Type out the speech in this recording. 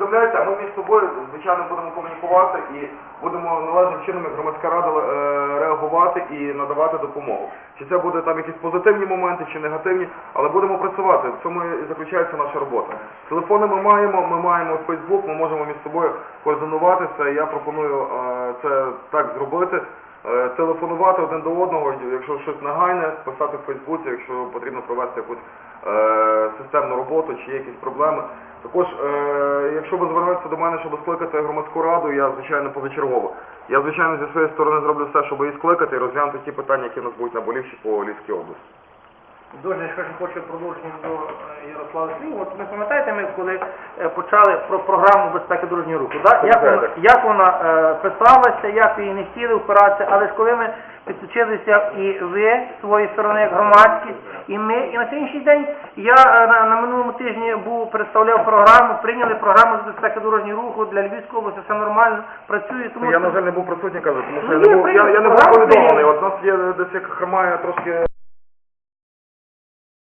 повідомляється, а ми між собою, звичайно, будемо комунікувати і будемо належним чином, як громадська рада, е, реагувати і надавати допомогу. Чи це буде там якісь позитивні моменти, чи негативні, але будемо працювати. В цьому і заключається наша робота. Телефони ми маємо, ми маємо Фейсбук, ми можемо між собою координуватися. Я пропоную е, це так зробити. Е, Телефонувати один до одного, якщо щось нагайне, писати в Фейсбуці, якщо потрібно провести якусь е, системну роботу, чи є якісь проблеми. Також, е, якщо ви звернетеся до мене, щоб скликати громадську раду, я звичайно позачергово. Я звичайно зі своєї сторони зроблю все, щоб її скликати і розглянути ті питання, які у нас будуть наболівші по Львівській області. Дуже я хочу продовження до е, Ярослава слів. От ви пам'ятаєте, ми коли е, почали про програму безпеки дорожнього руху, да? як вона, як вона е, писалася, як її не хотіли впиратися, але ж коли ми підключилися і ви з своєї сторони, як громадськість, і ми, і на сьогоднішній день я е, на, на минулому тижні був представляв програму, прийняли програму з безпеки дорожнього руху для Львівської області, все нормально працює, тому Я, що- на жаль, не був присутній, кажу, тому що Ну, я не був, я, я не був повідомлений. От нас є десь як хромає трошки